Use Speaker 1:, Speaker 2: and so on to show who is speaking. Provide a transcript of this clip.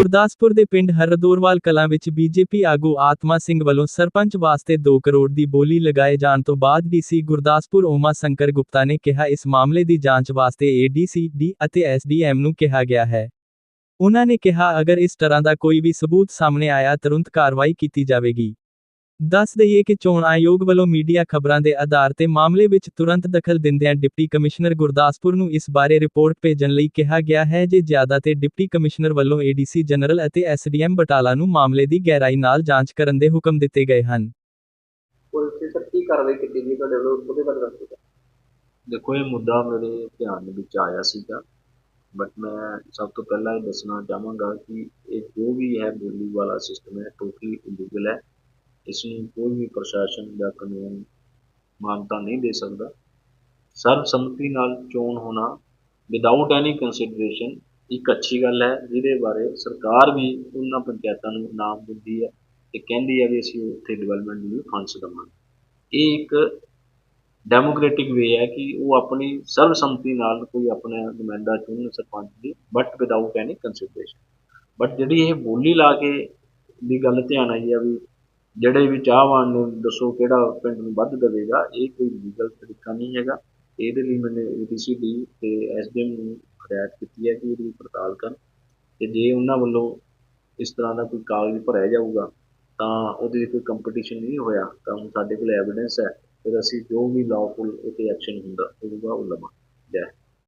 Speaker 1: ਗੁਰਦਾਸਪੁਰ ਦੇ ਪਿੰਡ ਹਰਦੋਰਵਾਲ ਕਲਾਂ ਵਿੱਚ ਬੀਜੇਪੀ ਆਗੂ ਆਤਮਾ ਸਿੰਘ ਵੱਲੋਂ ਸਰਪੰਚ ਵਾਸਤੇ 2 ਕਰੋੜ ਦੀ ਬੋਲੀ ਲਗਾਏ ਜਾਣ ਤੋਂ ਬਾਅਦ ਡੀਸੀ ਗੁਰਦਾਸਪੁਰ ਓਮਾ ਸ਼ੰਕਰ ਗੁਪਤਾ ਨੇ ਕਿਹਾ, ਇਸ ਮਾਮਲੇ ਦੀ ਜਾਂਚ ਵਾਸਤੇ ਏਡੀਸੀ ਡੀ ਅਤੇ ਐਸਡੀਐਮ ਨੂੰ ਕਿਹਾ ਗਿਆ ਹੈ। ਉਹਨਾਂ ਨੇ ਕਿਹਾ, ਅਗਰ ਇਸ ਤਰ੍ਹਾਂ ਦਾ ਕੋਈ ਵੀ ਸਬੂਤ ਸਾਹਮਣੇ ਆਇਆ, ਤੁਰੰਤ ਕਾਰਵਾਈ ਕੀਤੀ ਜਾਵੇਗੀ। ਦੱਸ ਦਈਏ ਕਿ ਚੋਣ ਆਯੋਗ ਵੱਲੋਂ ਮੀਡੀਆ ਖਬਰਾਂ ਦੇ ਆਧਾਰ ਤੇ ਮਾਮਲੇ ਵਿੱਚ ਤੁਰੰਤ ਦਖਲ ਦਿੰਦਿਆਂ ਡਿਪਟੀ ਕਮਿਸ਼ਨਰ ਗੁਰਦਾਸਪੁਰ ਨੂੰ ਇਸ ਬਾਰੇ ਰਿਪੋਰਟ ਭੇਜਣ ਲਈ ਕਿਹਾ ਗਿਆ ਹੈ ਜੇ ਜ਼ਿਆਦਾ ਤੇ ਡਿਪਟੀ ਕਮਿਸ਼ਨਰ ਵੱਲੋਂ ਏਡੀਸੀ ਜਨਰਲ ਅਤੇ ਐਸਡੀਐਮ ਬਟਾਲਾ ਨੂੰ ਮਾਮਲੇ ਦੀ ਗਹਿਰਾਈ ਨਾਲ ਜਾਂਚ ਕਰਨ ਦੇ ਹੁਕਮ ਦਿੱਤੇ ਗਏ ਹਨ
Speaker 2: ਪੁਲਿਸ ਨੇ ਸਰ ਕੀ ਕਾਰਵਾਈ ਕੀਤੀ ਗਈ ਤੁਹਾਡੇ ਵੱਲੋਂ ਉਹਦੇ ਬਾਰੇ ਦੱਸੋ ਸਰ।
Speaker 3: ਦੇਖੋ ਇਹ ਮੁੱਦਾ ਮੇਰੇ ਧਿਆਨ ਵਿੱਚ ਆਇਆ ਸੀਗਾ ਬਟ ਮੈਂ ਸਭ ਤੋਂ ਪਹਿਲਾਂ ਇਹ ਦੱਸਣਾ ਚਾਹਾਂਗਾ ਕਿ ਇਹ ਜੋ ਵੀ ਹੈ ਬੋਲੀ ਵਾਲਾ ਸਿਸਟਮ ਹੈ ਟੋਟਲੀ ਇਲੀਗਲ ਹੈ ਇਸ ਨੂੰ ਕੋਈ ਵੀ ਪ੍ਰਸ਼ਾਸਨ ਜਾਂ ਕਾਨੂੰਨ ਮਾਨਤਾ ਨਹੀਂ ਦੇ ਸਕਦਾ। ਸਰਬਸੰਮਤੀ ਨਾਲ ਚੋਣ ਹੋਣਾ ਵਿਦਆਊਟ ਐਨੀ ਕੰਸੀਡਰੇਸ਼ਨ ਇੱਕ ਅੱਛੀ ਗੱਲ ਹੈ, ਜਿਹਦੇ ਬਾਰੇ ਸਰਕਾਰ ਵੀ ਉਹਨਾਂ ਪੰਚਾਇਤਾਂ ਨੂੰ ਇਨਾਮ ਦਿੰਦੀ ਹੈ ਤੇ ਕਹਿੰਦੀ ਹੈ ਵੀ ਅਸੀਂ ਉੱਥੇ ਡਿਵੈਲਪਮੈਂਟ ਲਈ ਫੰਡਸ ਦੇਵਾਂਗੇ। ਇਹ ਇੱਕ ਡੈਮੋਕ੍ਰੈਟਿਕ ਵੇ ਹੈ ਕਿ ਉਹ ਆਪਣੀ ਸਰਬਸੰਮਤੀ ਨਾਲ ਕੋਈ ਆਪਣਾ ਨੁਮਾਇੰਦਾ ਚੁਣਨ ਸਰਪੰਚ ਦੀ but without any consideration but ਜਿਹੜੀ ਇਹ ਬੋਲੀ ਲਾ ਕੇ ਦੀ ਗੱਲ ਧਿਆਨ ਆਈ ਆ ਵੀ ਜਿਹੜੇ ਵੀ ਚਾਹਵਾਨ ਨੂੰ ਦੱਸੋ ਕਿਹੜਾ ਪਿੰਡ ਨੂੰ ਵੱਧ ਦੇਵੇਗਾ, ਇਹ ਕੋਈ ਲੀਗਲ ਤਰੀਕਾ ਨਹੀਂ ਹੈਗਾ। ਇਹਦੇ ਲਈ ਮੈਨੇ ਮੈंने ਏਡੀਸੀਡੀ ਤੇ ਐਸਡੀਐਮ ਨੂੰ ਹਦਾਇਤ ਕੀਤੀ ਹੈ ਕਿ ਇਹਦੀ ਪੜਤਾਲ ਕਰਨ। ਤੇ ਜੇ ਉਹਨਾਂ ਵੱਲੋਂ ਇਸ ਤਰ੍ਹਾਂ ਦਾ ਕੋਈ ਕਾਗਜ਼ ਭਰਿਆ ਜਾਊਗਾ, ਤਾਂ ਉਹਦੇ ਕੋਈ ਕੰਪੀਟੀਸ਼ਨ ਨਹੀਂ ਹੋਇਆ, ਤਾਂ ਹੁਣ ਸਾਡੇ ਕੋਲ ਐਵੀਡੈਂਸ ਹੈ। ਫਿਰ ਅਸੀਂ ਜੋ ਵੀ ਲਾਅਫੁਲ ਇਹ ਤੇ ਐਕਸ਼ਨ ਹੁੰਦਾ ਹੋਊਗਾ ਉਹ ਲਵਾਂ ਜੈ